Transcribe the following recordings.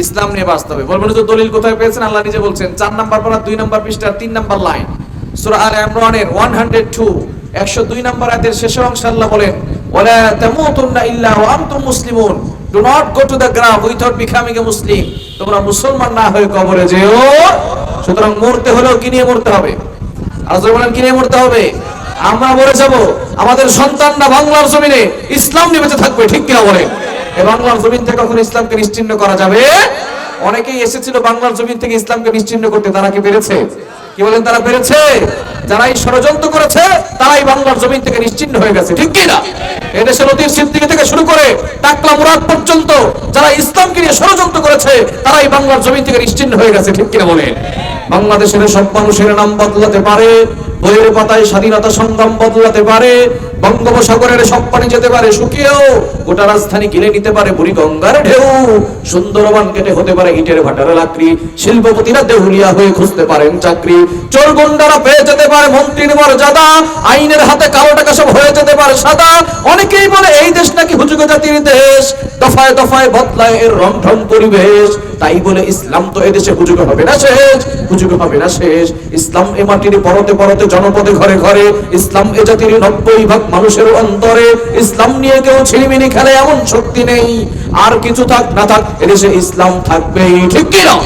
ইসলাম নিয়ে বাস্তবে বলবেন যে দলিল কোথায় পেয়েছেন? আল্লাহ নিজে বলছেন, চার নাম্বার পারা দুই নাম্বার পৃষ্ঠার তিন নাম্বার লাইন। সূরা আল ইমরানের 102 102 নাম্বার আয়াতের অংশে আল্লাহ বলেন তামুতুন্না ইল্লা ওয়া আনতুম মুসলিমুন। Do not go to grave without becoming a Muslim তোমরা মুসলমান না হয়ে কবরে যেও, সুতরাং মরতে হলেও কি নিয়ে মরতে হবে? আর জোরে বলেন, কি নিয়ে মরতে হবে? আমরা মরে যাব। আমাদের সন্তানরা বাংলার জমিনে ইসলাম নিয়ে বেঁচে থাকবে, ঠিক কিনা বলেন? বাংলার জমিন থেকে কখন ইসলামকে নিশ্চিহ্ন করা যাবে? অনেকেই এসেছিল বাংলার জমিন থেকে ইসলামকে নিশ্চিহ্ন করতে, তারা কি পেরেছে? কি বলেন, তারা পেরেছে? যারা এই ষড়যন্ত্র করেছে, তারাই বাংলার জমিন থেকে নিশ্চিহ্ন হয়ে গেছে, ঠিক কি না এদেশের অতীর সিদ্দিকি থেকে শুরু করে টাকলা মুরাদ পর্যন্ত যারা ইসলামকে নিয়ে ষড়যন্ত্র করেছে, তারাই বাংলার জমিন থেকে নিশ্চিহ্ন হয়ে গেছে, ঠিক কিনা বলেন? বাংলাদেশের সব মানুষের নাম বদলাতে পারে, বইয়ের পাতায় স্বাধীনতা সংগ্রাম বদলাতে পারে বঙ্গোপসাগরের সব পানি যেতে পারে, শুকিয়েও গোটা রাজধানী গিলে নিতে পারে বুড়ি গঙ্গার ঢেউ। সুন্দরবন কেটে হতে পারে ইটের ভাটার লাকড়ি। শিল্পপতিরা দেহুলিয়া হয়ে খুঁজতে পারেন চাকরি। চোর গুন্ডারা পেয়ে যেতে পারে মন্ত্রীর মর্যাদা। আইনের হাতে কালো টাকা সব হয়ে যেতে পারে সাদা। অনেকেই বলে, এই দেশ নাকি হুজুগ জাতির দেশ। দফায় দফায় বদলায় এর রংঢং পরিবেশ। তাই বলে, ইসলাম তো এদেশে হুজুগ হবে না শেষ। হুজুগ হবে না শেষ। ইসলাম এ মাটির পরতে পরতে জনপদে ঘরে ঘরে, ইসলাম এ জাতির নব্বই ভাগ মানুষের অন্তরে ইসলাম নিয়ে কেউ ছিড়িমিনি খেলে এমন শক্তি নেই। আর কিছু থাক না থাক, এদেশে ইসলাম থাকবেই, ঠিক কি না?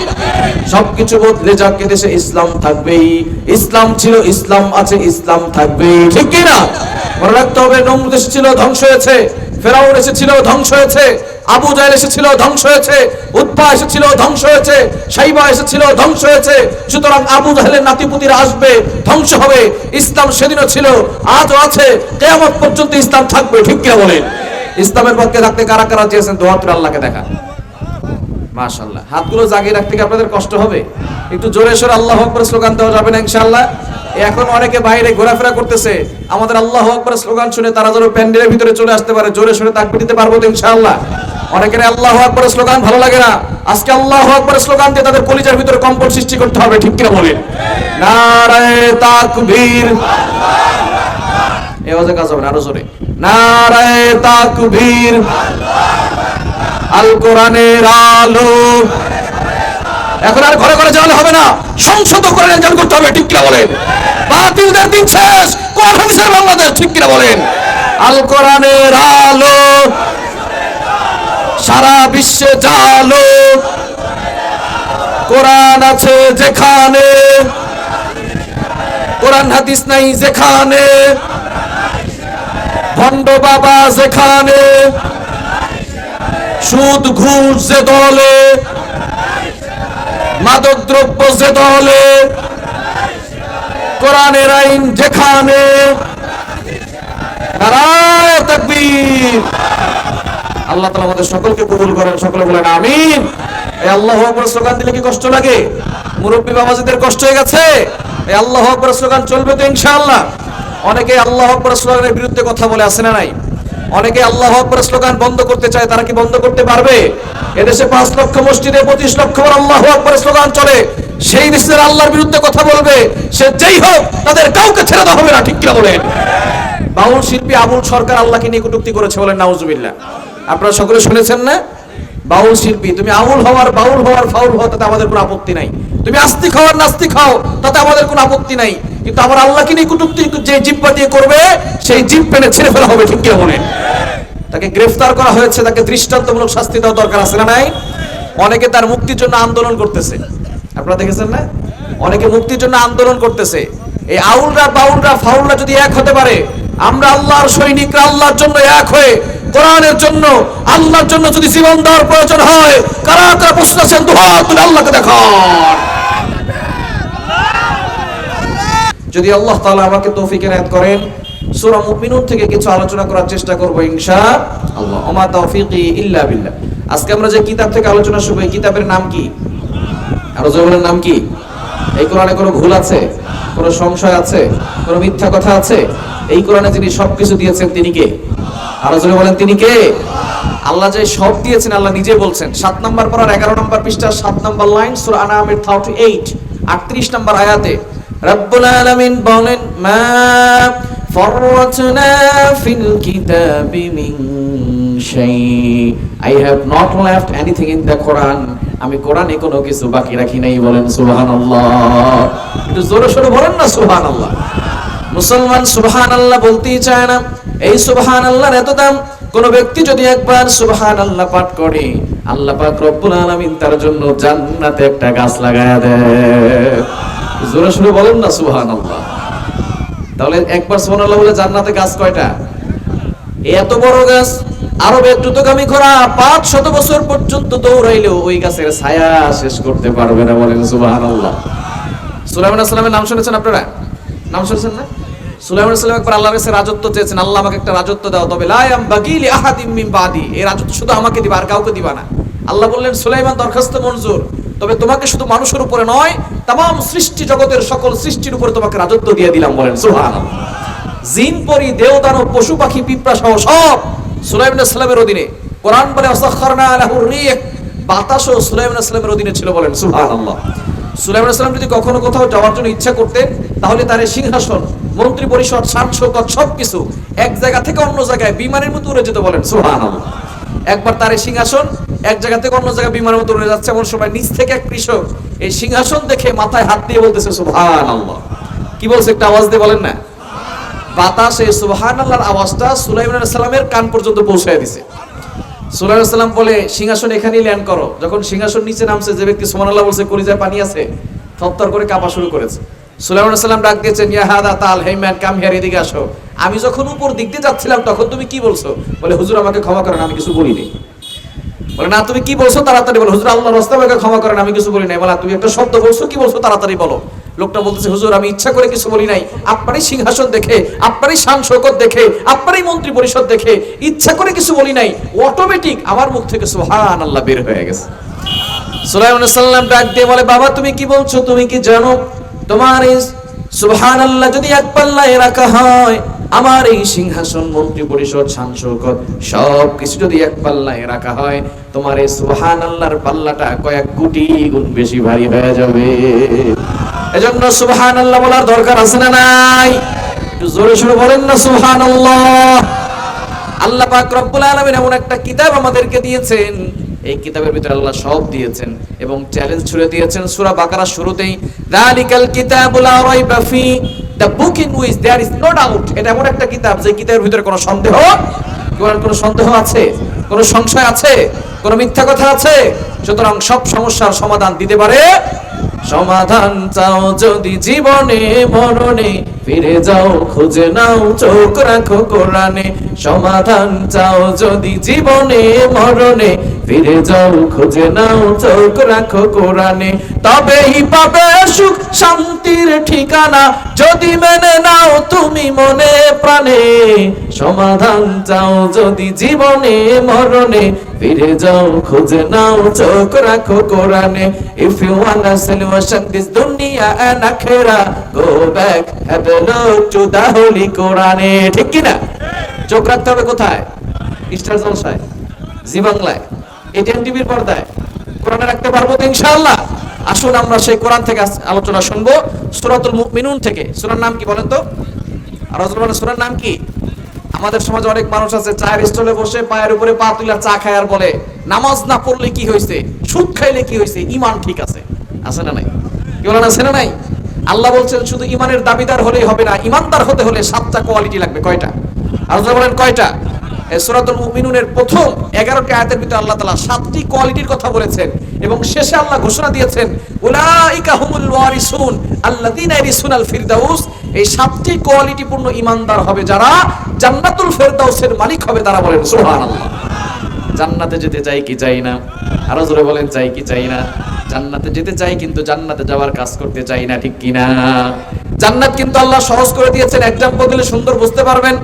সবকিছু বদলে যাক, এদেশে ইসলাম থাকবেই। ইসলাম ছিল, ইসলাম আছে, ইসলাম থাকবেই, ঠিক কি না? মনে রাখতে হবে নমদেশ ছিল ধ্বংস হয়েছে। ফেরাউন এসেছিল, ধ্বংস হয়েছে। আবু জাহেল এসেছিল, ধ্বংস হয়েছে। উৎপা এসেছিল, ধ্বংস হয়েছে। সাইবা এসেছিল, ধ্বংস হয়েছে। সুতরাং আবু জাহেলের নাতিপুতিরা আসবে, ধ্বংস হবে। ইসলাম সেদিনও ছিল, আজও আছে। কেয়ামত পর্যন্ত ইসলাম থাকবে, ঠিক কে বলেন? ইসলামের পক্ষে থাকতে কারা কারা চেয়েছেন দোয়া করে আল্লাহকে দেখা। মাশাল্লাহ হাতগুলো জাগিয়ে রাখতে কি আপনাদের কষ্ট হবে? একটু জোরে সোরে আল্লাহ আকবর স্লোগান দেওয়া যাবে না ইনশাআল্লাহ? এখন অনেকে বাইরে ঘোরাফেরা করতেছে। আমাদের আল্লাহ আকবর স্লোগান শুনে তারা যেন প্যান্ডেলের ভিতরে চলে আসতে পারে, জোরে সোরে তাকবির দিতে পারব তো ইনশাআল্লাহ। অনেকের আল্লাহ আকবর স্লোগান ভালো লাগে না। আজকে আল্লাহ আকবর স্লোগান দিয়ে তাদের কলিজার ভিতরে কম্পন সৃষ্টি করতে হবে, ঠিক কিনা বলেন? নারায়ে তাকবীর। এই কাজ হবে আরও জোরে। নারায়ে তাকবীর। আল কোরআনের আলো। এখন আর ঘরে ঘরে জানালে হবে না। সংসদ করে জান করতে হবে, ঠিক কিনা বলেন? বাতিলদের দিন শেষ। কোরআন হাদিসের বাংলাদেশ ঠিক কিনা বলেন? আল কোরআনের আলো, সারা বিশ্বে জালো। কোরআন আছে যেখানে, কোরআন হাদিস নাই যেখানে, ভণ্ড বাবা যেখানে, সুদ ঘুষ যে দলে মাদক দ্রব্য যে দলে, কোরআনের আইন যেখানে আল্লাহ তালা আমাদের সকলকে কবুল করেন, সকলে বলেন আমিন। এই আল্লাহু আকবার স্লোগান দিলে কি কষ্ট লাগে? মুরব্বী বাবাজিদের কষ্ট হয়ে গেছে? এই আল্লাহু আকবার স্লোগান চলবে তো ইনশাআল্লাহ। অনেকে আল্লাহ আকবার স্লোগানের বিরুদ্ধে কথা বলে আসে না নাই? অনেকে আল্লাহ আকবর স্লোগান বন্ধ করতে চায়, তারা কি বন্ধ করতে পারবে? এদেশে পাঁচ লক্ষ মসজিদে পঁচিশ লক্ষ আল্লাহ আকবর স্লোগান চলে। সেই দেশের আল্লাহর বিরুদ্ধে কথা বলবে, সে যেই হোক, তাদের কাউকে ছেড়ে দেওয়া হবে না, ঠিক কিনা বলেন? বাউল শিল্পী আবুল সরকার আল্লাহকে নিয়ে কটূক্তি করেছে বলেন, নাউজুবিল্লাহ। আপনারা সকলে শুনেছেন না? বাউল শিল্পী, তুমি আউল হওয়ার, বাউল হওয়ার, ফাউল হওয়া তাতে আমাদের কোনো আপত্তি নাই। তুমি আস্তিক হওয়ার নাস্তিক হও, তাতে আমাদের কোনো আপত্তি নাই। কিন্তু আমার আল্লাহকে নিয়ে কটূক্তি যে জিব্বা দিয়ে করবে, সেই জিপ পেনে ছেড়ে ফেলা হবে ঠিক বলেন তাকে গ্রেফতার করা হয়েছে, তাকে দৃষ্টান্তমূলক শাস্তি দেওয়া দরকার আছে না নাই? অনেকে তার মুক্তির জন্য আন্দোলন করতেছে। আপনারা দেখেছেন না? অনেকে মুক্তির জন্য আন্দোলন করতেছে। এই আউলরা, বাউলরা, ফাউলরা যদি এক হতে পারে, আমরা আল্লাহর সৈনিকরা আল্লাহর জন্য এক হয়ে, কোরআনের জন্য, আল্লাহর জন্য যদি জীবন দেওয়ার প্রয়োজন হয়, কারা কারা প্রশ্ন আছেন, দুহাত আল্লাহকে দেখান। যদি আল্লাহ তাআলা আমাকে তৌফিক এনায়েত করেন, সূরা মুমিনুন থেকে কিছু আলোচনা করার চেষ্টা করব ইনশা আল্লাহ। ওমা তৌফিকি ইল্লা বিল্লাহ। আজকে আমরা যে কিতাব থেকে আলোচনা শুরু এই কিতাবের নাম কি? আরও জোরের নাম কি? এই কোরআনে কোনো ভুল আছে? কোনো সংশয় আছে? কোনো মিথ্যা কথা আছে? এই কোরআনে যিনি সবকিছু দিয়েছেন, তিনি কে? আরও জোরে বলেন, তিনি কে? আল্লাহ যে সব দিয়েছেন, আল্লাহ নিজে বলছেন। সাত নম্বর পড়ার এগারো নম্বর পৃষ্ঠা সাত নম্বর লাইন, সুরা আনামের থার্টি এইট আটত্রিশ নম্বর আয়াতে রব্বুল আলামিন বলেন মা فرطنا في الكتاب من شيء I have not left anything in the Quran আমি কোরআনে কোনো কিছু বাকি রাখি নাই বলেন সুবহানাল্লাহ একটু জোরে সোরে বলেন না সুবহানাল্লাহ মুসলমান সুবহানাল্লাহ বলতেই চায় না এই সুবহানাল্লাহর এত দাম কোন ব্যক্তি যদি একবার সুবহানাল্লাহ পাঠ করে আল্লাহ পাক রব্বুল আলামিন তার জন্য জান্নাতে একটা গাছ লাগায়া দেয় জোরে সোরে বলেন না, সুবহানাল্লাহ। তাহলে একবার সুবহানাল্লাহ বলে জান্নাতে গাছ কয়টা? এত বড় গাছ, আরবে দ্রুতগামী ঘোড়া পাঁচ শত বছর পর্যন্ত দৌড়াইলেও ওই গাছের ছায়া শেষ করতে পারবে না বলেন সুবহানাল্লাহ। সুলাইমান আসসালামের নাম শুনেছেন আপনারা? নাম শুনেছেন না? সুলাইমান একবার আল্লাহর কাছে রাজত্ব চেয়েছেন, আল্লাহ আমাকে একটা রাজত্ব দাও, তবে লা ইয়াম বাগিলি আহাদিম বাদি। এই রাজত্ব শুধু আমাকে দিবা, আর কাউকে দিবা না। আল্লাহ বললেন, সুলাইমান দরখাস্ত মঞ্জুর। তবে তোমাকে শুধু মানুষের উপরে নয় তাম সৃষ্টি জগতের সকল সৃষ্টির উপরে তোমাকে রাজত্ব দিয়ে দিলাম বলেন, সুবহানাল্লাহ। জিন, পরি দেওদানব পশু, পাখি, পিঁপড়া সহ সব সুলাইমান ইসলামের অধীনে। কোরআন বলে বাতাসও ইসলামের অধীনে ছিল বলেন, সুবহানাল্লাহ। সুলাইমান ইসলাম যদি কখনো কোথাও যাওয়ার জন্য ইচ্ছা করতেন, তাহলে তার সিংহাসন, মন্ত্রী পরিষদ ষাট শৌকত সবকিছু এক জায়গা থেকে অন্য জায়গায় বিমানের মতো উড়ে যেতে বলেন, সুবহানাল্লাহ। একবার তার সিংহাসন এক জায়গা থেকে অন্য জায়গায় বিমানের মতো উড়ে যাচ্ছে। এমন সময় নিচ থেকে এক কৃষক এই সিংহাসন দেখে মাথায় হাত দিয়ে বলতেছে, সুবহানাল্লাহ। কি বলছে, একটা আওয়াজ দিয়ে বলেন না? বাতাস এই সুবহান আল্লাহর আওয়াজটা সুলাইমান সালামের কান পর্যন্ত পৌঁছায় দিছে। সুলাইমান সাল্লাম বলে, সিংহাসন এখানেই ল্যান্ড করো। যখন সিংহাসন নিচে নামছে, যে ব্যক্তি সুবহান আল্লাহ বলছে, কলিজায় পানি আছে থরথর করে কাঁপা শুরু করেছে। সুলাইমান সাল্লাম ডাক দিয়েছেন, ইয়া হাদা তাল, হে ম্যান, কাম হিয়ার, এদিকে আসো। আমি যখন উপর দিক দিয়ে যাচ্ছিলাম, তখন তুমি কি বলছো? বলে, হুজুর, আমাকে ক্ষমা করেন, আমি কিছু বলিনি। বলে, না, তুমি কি বলছো? তাড়াতাড়ি বলো। হুজুর আল্লাহ রাস্তা আমাকে ক্ষমা করেন, আমি কিছু বলি নাই। বলে তুমি একটা শব্দ বলছো? কি বলছো? তাড়াতাড়ি বলো। লোকটা বলতেছে, হুজুর, আমি ইচ্ছা করে কিছু বলি নাই। আপনারই সিংহাসন দেখে, আপনারই শান শৌকত দেখে, আপনারই মন্ত্রী পরিষদ দেখে ইচ্ছা করে কিছু বলি নাই। অটোমেটিক আমার মুখ থেকে সুবহান আল্লাহ বের হয়ে গেছে। সুলাইমান সাল্লাম ডাক দিয়ে বলে, বাবা, তুমি কি বলছো? তুমি কি জানো? তোমার এই আল্লাহ যদি এক পাল্লায় রাখা হয় আমার এই সিংহাসন মন্ত্রী পরিষদ শানশৌকত সব কিছু যদি এক পাল্লায় রাখা হয়, তোমার এই সুবহান আল্লাহর পাল্লাটা কয়েক কোটি গুণ বেশি ভারী হয়ে যাবে। এজন্য সুবহান আল্লাহ বলার দরকার আছে না নাই? একটু জোরে সোরে বলেন না সুবহান আল্লাহ আল্লাহ পাক রব্বুল আলামিন এমন একটা কিতাব আমাদেরকে দিয়েছেন। এই কিতাবের ভিতরে আল্লাহ সব দিয়েছেন এবং চ্যালেঞ্জ ছুড়ে দিয়েছেন। সূরা বাকারা শুরুতেই যালিকাল কিতাবুল লা রাইবা ফি। The book in which there is no doubt এটা এমন একটা কিতাব, যে কিতাবের ভিতরে কোনো সন্দেহ কোনো সন্দেহ আছে, কোনো সংশয় আছে, কোনো মিথ্যা কথা আছে, সুতরাং সব সমস্যার সমাধান দিতে পারে। সমাধান চাও যদি জীবনে, মরণে ফিরে যাও, খুঁজে নাও, চোখ রাখো কোরআনে। সমাধান চাও যদি জীবনে, মরণে। ফিরে যাও, খুঁজে নাও, চোখ রাখো কোরআনে। তবেই পাবে সুখ, শান্তির ঠিকানা। যদি মেনে নাও, তুমি মনে প্রাণে। সমাধান চাও যদি জীবনে, মরণে। ফিরে যাও, খুঁজে নাও, চোখ রাখো কোরআনে। If you wanna solution this দুনিয়া and আখিরা go back have a look to কোরআনে। ঠিক চোখ রাখতে হবে কোথায়? স্টার জলসায়, জি বাংলায় এটিএন টিভির পর্দায়। কোরআনে রাখতে পারব তো আসুন আমরা সেই কোরআন থেকে আলোচনা শুনব। সূরাতুল মুমিনুন থেকে। সূরার নাম কি বলেন তো? আর সূরার নাম কি? আমাদের সমাজে অনেক মানুষ আছে, চায়ের স্টলে বসে পায়ের উপরে পা তুলে চা খায় আর বলে, নামাজ না পড়লে কি হয়েছে সুদ খাইলে কি হয়েছে ইমান ঠিক আছে। আছে না নাই? কি বলেন, আছে না নাই? আল্লাহ বলছেন, শুধু ইমানের দাবিদার হলেই হবে না ইমানদার হতে হলে সাতটা কোয়ালিটি লাগবে, কয়টা? আর বলেন, কয়টা? সূরাতুল মুমিনুনের প্রথম 11টি আয়াতের ভিতরে আল্লাহ তাআলা সাতটি কোয়ালিটির কথা বলেছেন এবং শেষে আল্লাহ ঘোষণা দিয়েছেন, উলাইকা হুমুল ওয়ারিসুন আল্লাযীনা ইয়ারিসুনাল ফিরদাউস। এই সাতটি কোয়ালিটি পূর্ণ ইমানদার হবে যারা জান্নাতুল ফেরদাউসের মালিক হবে তারা বলেন, সুবহানাল্লাহ। জান্নাতে যেতে চাই কি চাই না, আরও জোরে বলেন চাই কি চাই না। জান্নাতে যেতে চাই, কিন্তু জান্নাতে যাওয়ার কাজ করতে চাই না, ঠিক কিনা? জান্নাত কিন্তু আল্লাহ সহজ করে দিয়েছেন, এক্সাম্পল দিলে সুন্দর বুঝতে পারবেন।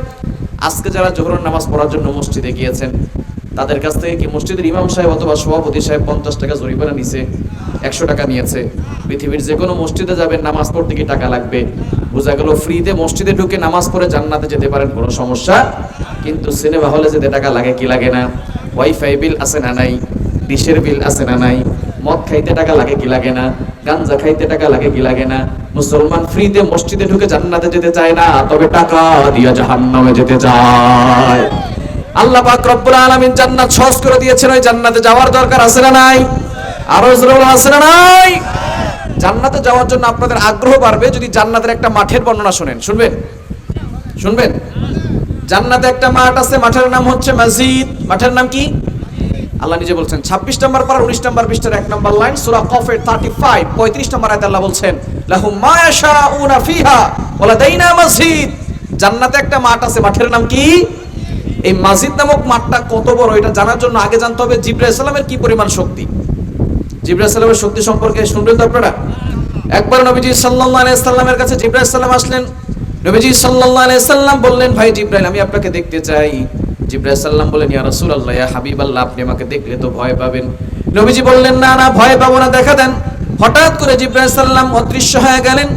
আজকে যারা জোহরের নামাজ পড়ার জন্য মসজিদে গিয়েছেন, তাদের কাছ থেকে কি মসজিদের ইমাম সাহেব অথবা সভাপতি সাহেব পঞ্চাশ টাকা জরিমানা নিছে, একশো টাকা নিয়েছে? পৃথিবীর যে কোনো মসজিদে যাবেন, নামাজ পড়তে কি টাকা লাগবে? বোঝা গেল ফ্রিতে মসজিদে ঢুকে নামাজ পড়ে জান্নাতে যেতে পারেন, কোনো সমস্যা। কিন্তু সিনেমা হলে যেতে টাকা লাগে, কি লাগে না? ওয়াইফাই বিল আছে না নাই? ডিশের বিল আছে না নাই? মদ খাইতে টাকা লাগে কি লাগে না? গাঞ্জা খাইতে টাকা লাগে কি লাগে না? মুসলমান ফ্রিতে মসজিদে ঢুকে জান্নাতে যেতে চায় না তবে টাকা দিয়ে জাহান্নামে যেতে চায়। আল্লাহ পাক রব্বুল আলামিন জান্নাত সহজ করে দিয়েছেন ওই জান্নাতে যাওয়ার দরকার আছে না নাই? আরও জোরে বলো, আছে না নাই? জান্নাতে যাওয়ার জন্য আপনাদের আগ্রহ বাড়বে যদি জান্নাতের একটা মাঠের বর্ণনা শুনেন। শুনবেন? শুনবেন? জান্নাতে একটা মাঠ আছে মাঠের নাম হচ্ছে মসজিদ। মাঠের নাম কি? আল্লাহ নিজে বলছেন, ছাব্বিশ নম্বর পার, উনিশ নম্বর পৃষ্ঠার এক নম্বর লাইন, সুরা কফের থার্টি ফাইভ পঁয়ত্রিশ নম্বর আয়াত আল্লাহ বলছেন, লাহুম মা ইয়াশাউনা ফিহা ওয়া লাদাইনা মসজিদ জান্নাতে একটা মাঠ আছে, মাঠের নাম কি? এই মাসজিদ নামক মাঠটা কত বড়, এটা জানার জন্য আগে জানতে হবে জিব্রাইল সালামের কি পরিমাণ শক্তি। জিব্রাইল সালামের শক্তি সম্পর্কে শুনবেন তো আপনারা? একবার নবীজি সাল্লাল্লাহু আলাইহি সাল্লামের কাছে জিব্রাইল সালাম আসলেন। নবীজি সাল্লাল্লাহু আলাইহি সাল্লাম বললেন, ভাই জিব্রাইল, আমি আপনাকে দেখতে চাই। জিব্রাইল সাল্লাম বলেন, ইয়া রাসূলুল্লাহ, ইয়া হাবিবাল্লাহ, আপনি আমাকে দেখলে তো ভয় পাবেন। নবীজি বললেন, না না, ভয় পাবো না, দেখা দেন। হঠাৎ করে জিব্রাইল সাল্লাম অদৃশ্য হয়ে গেলেন।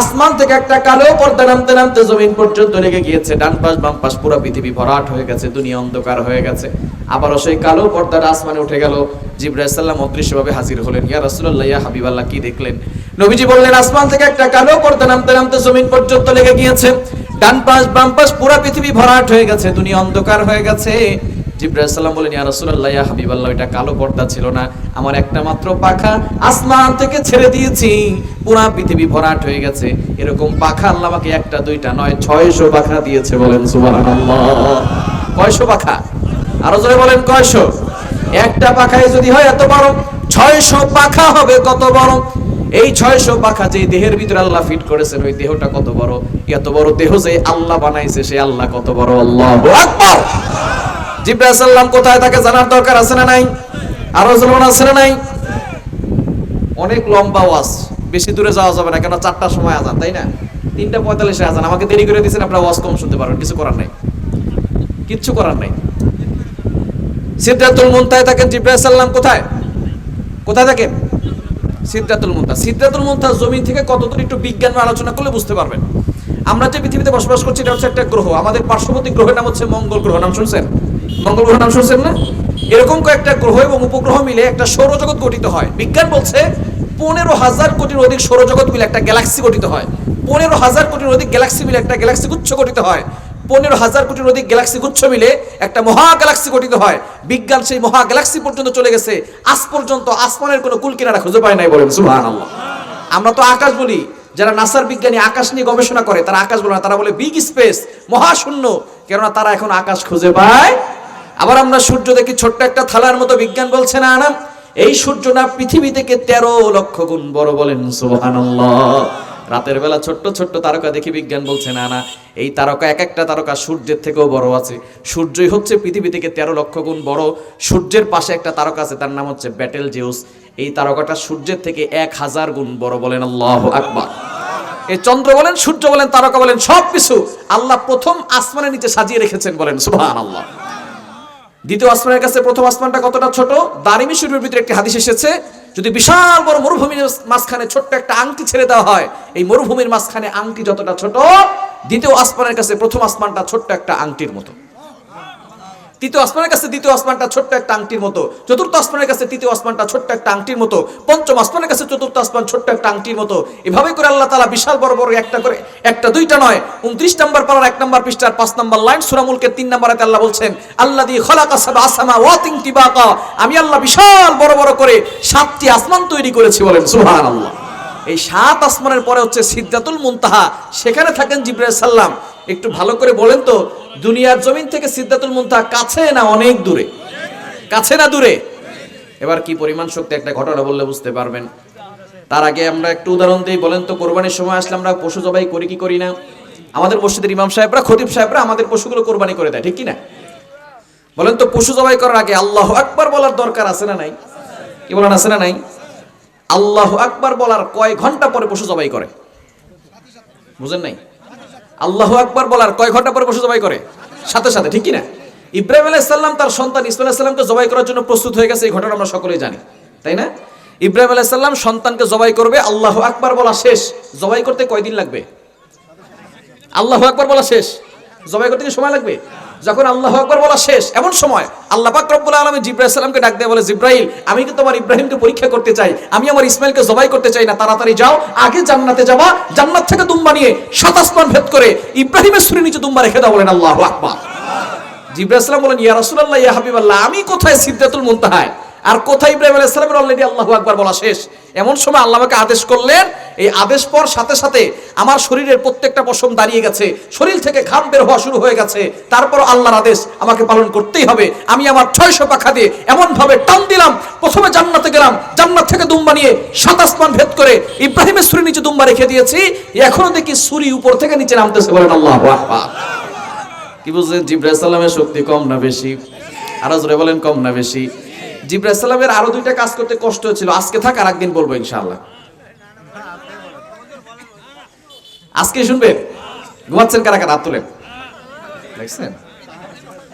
আসমান থেকে একটা কালো পর্দা নামতে নামতে জমিন পর্যন্ত লেগে গিয়েছে। ডান পাশ, বাম পাশ, পুরো পৃথিবী ভরাট হয়ে গেছে, দুনিয়া অন্ধকার হয়ে গেছে। আবারও সেই কালো পর্দাটা আসমানে উঠে গেল। জিব্রাইল সাল্লাম অদৃশ্যভাবে হাজির হলেন, ইয়া রাসূলুল্লাহ, ইয়া হাবিবাল্লাহ, কি দেখলেন? নবীজি বললেন, আসমান থেকে একটা কালো পর্দা নামতে নামতে জমিন পর্যন্ত লেগে গিয়েছে। ডান পাশ, বাম পাশ, পুরো পৃথিবী ভরাট হয়ে গেছে, দুনিয়া অন্ধকার হয়ে গেছে। জিব্রাইল সাল্লাম বলেন ইয়া রাসূলুল্লাহ, ইয়া হাবিবাল্লাহ, এটা কালো পর্দা ছিল না। আমার একটা মাত্র পাখা আসমান থেকে ছেড়ে দিয়েছি। পুরা পৃথিবী ভরাট হয়ে গেছে। এরকম পাখা আল্লাহ আমাকে একটা, দুইটা, নয়, ছয়শো পাখা দিয়েছে বলেন, সুবহানাল্লাহ। কয়শো পাখা? আরও জোরে বলেন, কয়শো? একটা পাখায় যদি হয় এত বড়, ছয়শো পাখা হবে কত বড়? এই ছয়শো পাখা যে দেহের ভিতরে আল্লাহ ফিট করেছেন, ওই দেহটা কত বড়? এত বড় দেহ যে আল্লাহ বানাইছে, সে আল্লাহ কত বড়? আল্লাহ আকবার! সাল্লাম কোথায়? তাকে জানার দরকার আছে না নাই? আরও জলমান আছে না নাই? অনেক লম্বা ওয়াজ, বেশি দূরে যাওয়া যাবে না, কেন চারটার সময় আজান, তাই না? তিনটা পঁয়তাল্লিশে আজান, আমাকে দেরি করে দিয়েছেন, আপনারা ওয়াজ কম শুনতে পারবেন, কিছু করার নাই। কিচ্ছু করার নাই। সিদ্ধাতুল মুনতায় থাকেন জিব্রাইল সাল্লাম কোথায়? কোথায় থাকেন? সিদ্ধাতুল মুনতা সিদ্ধাতুল মুনতা জমিন থেকে কত দূর একটু বিজ্ঞান আলোচনা করলে বুঝতে পারবেন। আমরা যে পৃথিবীতে বসবাস করছি, এটা হচ্ছে একটা গ্রহ। আমাদের পার্শ্ববর্তী গ্রহের নাম হচ্ছে মঙ্গল গ্রহ। নাম শুনছেন? মঙ্গল গ্রহ নাম শুনছেন না? এরকম কয়েকটা গ্রহ এবং উপগ্রহ মিলে একটা সৌরজগৎ গঠিত হয়। বিজ্ঞান বলছে পনেরো হাজার কোটির অধিক সৌরজগৎ মিলে একটা গ্যালাক্সি গঠিত হয়। পনেরো হাজার কোটির অধিক গ্যালাক্সি মিলে একটা গ্যালাক্সি গুচ্ছ গঠিত হয়। পনেরো হাজার কোটির অধিক গ্যালাক্সি গুচ্ছ মিলে একটা মহা গ্যালাক্সি গঠিত হয়। বিজ্ঞান সেই মহা গ্যালাক্সি পর্যন্ত চলে গেছে। আজ পর্যন্ত আসমানের কোনো কুল কিনারা খুঁজে পায় নাই বলেন সুবহান আমরা তো আকাশ বলি, যারা নাসার বিজ্ঞানী আকাশ নিয়ে গবেষণা করে, তারা আকাশ বলে না, তারা বলে বিগ স্পেস, মহাশূন্য। কেননা তারা এখন আকাশ খুঁজে পায়। আবার আমরা সূর্য দেখি, ছোট্ট একটা থালার মতো বিজ্ঞান বলছে, না না। এই সূর্যটা পৃথিবী থেকে তেরো লক্ষ গুণ বড় বলেন, সুবহানাল্লাহ। রাতের বেলা ছোট্ট ছোট্ট তারকা দেখি বিজ্ঞান বলছে, না না, এই তারকা, এক একটা তারকা সূর্যের থেকেও বড় আছে। সূর্যই হচ্ছে পৃথিবী থেকে তেরো লক্ষ গুণ বড়। সূর্যের পাশে একটা তারকা আছে, তার নাম হচ্ছে ব্যাটেল জেউস। এই তারকাটা সূর্যের থেকে এক হাজার গুণ বড় বলেন আল্লাহ আকবার। এই চন্দ্র বলেন, সূর্য বলেন, তারকা বলেন সব কিছু আল্লাহ প্রথম আসমানের নিচে সাজিয়ে রেখেছেন বলেন সুবহান আল্লাহ দ্বিতীয় আসমানের কাছে প্রথম আসমানটা কতটা ছোট? দারিমি শরীফের ভিতরে একটি হাদিস এসেছে যদি বিশাল বড় মরুভূমির মাঝখানে ছোট্ট একটা আংটি ছেড়ে দেওয়া হয়, এই মরুভূমির মাঝখানে আংটি যতটা ছোট, দ্বিতীয় আসমানের কাছে প্রথম আসমানটা ছোট্ট একটা আংটির মতো। তৃতীয় আসমানের কাছে দ্বিতীয় আসমানটা ছোট্ট একটা আংটির মতো, চতুর্থ আসমানের কাছে তৃতীয় আসমানটা ছোট্ট একটা আংটির মতো, পঞ্চম আসমানের কাছে চতুর্থ আসমান ছোট্ট একটা আংটির মতো। এভাবে করে আল্লাহ তালা বিশাল বড় বড় একটা করে, একটা দুইটা নয়, উনত্রিশ নম্বর পাড়ার এক নম্বর পৃষ্ঠার পাঁচ নম্বর লাইন সুরামুলকে তিন নম্বর আয়াতে আল্লাহ বলছেন আল্লাহ দিয়ে খলাকা সাবা আসামা ওয়াতিং তিবাকা আমি আল্লাহ বিশাল বড় বড় করে সাতটি আসমান তৈরি করেছি বলেন সুবহান আল্লাহ এই সাত আসমানের পরে হচ্ছে সিদ্ধাতুল মুনতাহা। সেখানে থাকেন জিব্রাইল সাল্লাম একটু ভালো করে বলেন তো, দুনিয়ার জমিন থেকে সিদ্ধাতুল মুনতাহা কাছে না অনেক দূরে? কাছে না দূরে? এবার কি পরিমাণ শক্তি একটা ঘটনা বললে বুঝতে পারবেন। তার আগে আমরা একটু উদাহরণ দিই, বলেন তো, কোরবানির সময় আসলে আমরা পশু জবাই করি কি করি না? আমাদের মসজিদের ইমাম সাহেবরা, খতিব সাহেবরা আমাদের পশুগুলো কোরবানি করে দেয়, ঠিক কি না? বলেন তো, পশু জবাই করার আগে আল্লাহ আকবার বলার দরকার আছে না নাই? কি বলেন আছে না নাই? আল্লাহ আকবার বলার কয় ঘণ্টা পরে পশু জবাই করে? বুঝেন নাই? আল্লাহ আকবার বলার কয় ঘণ্টা পরে পশু জবাই করে? সাথে সাথে, ঠিক কি না? ইব্রাহিম আলাইসাল্লাম তার সন্তান ইসমাইল আলাইসাল্লামকে জবাই করার জন্য প্রস্তুত হয়ে গেছে, এই ঘটনা আমরা সকলেই জানি। তাই না? ইব্রাহিম আলাইসাল্লাম সন্তানকে জবাই করবে, আল্লাহ আকবার বলা শেষ। জবাই করতে কয়দিন লাগবে? আল্লাহ আকবার বলা শেষ। জবাই করতে কি সময় লাগবে? যখন আল্লাহ আকবর বলা শেষ, এমন সময় আল্লাহ পাক রব্বুল আলামিন জিব্রাহ সালামকে ডাক দিয়ে বলে জিব্রাহিল আমি কি তোমার ইব্রাহিমকে পরীক্ষা করতে চাই? আমি আমার ইসমাইলকে জবাই করতে চাই না, তাড়াতাড়ি যাও, আগে জান্নাতে যাবা, জান্নাত থেকে দুম্বা নিয়ে সাত আসমান ভেদ করে ইব্রাহিমের সুরি নিচে দুম্বা রেখে দাও, বলেন আল্লাহ আকবার। জিব্রাহ সালাম বলেন, ইয়া রাসূলুল্লাহ, ইয়া হাবিবাল্লাহ, আমি কোথায় সিদ্দাতুল মুনতাহায়? আর কোথায় ইব্রাহিম আলাইহিস সালামের অলরেডি আল্লাহু আকবার বলা শেষ? এমন সময় আল্লাহ আমাকে আদেশ করলেন, এই আদেশ পর সাথে সাথে আমার শরীরের প্রত্যেকটা পশম দাঁড়িয়ে গেছে, শরীর থেকে ঘাম বের হওয়া শুরু হয়ে গেছে তারপর আল্লাহর আদেশ আমাকে পালন করতেই হবে। আমি আমার ছয়শো পাখা দিয়ে এমন ভাবে টান দিলাম, প্রথমে জান্নাতে গেলাম, জান্নাত থেকে দুম্বা নিয়ে সাত আসমান ভেদ করে ইব্রাহিমের সুরি নিচে দুম্বা রেখে দিয়েছি, এখনও দেখি সুরি উপর থেকে নিচে নামতেছে বলেন আল্লাহ কি বুঝলেন সালামের শক্তি কম না বেশি? আরও বলেন, কম না বেশি? জিব্রাইল সালামের আরও দুইটা কাজ করতে কষ্ট হয়েছিল আজকে থাক আর একদিন বলব ইনশাআল্লাহ। আজকে শুনবেন? ঘুমাচ্ছেন কারা কারা? হাত তুলেন। দেখছেন?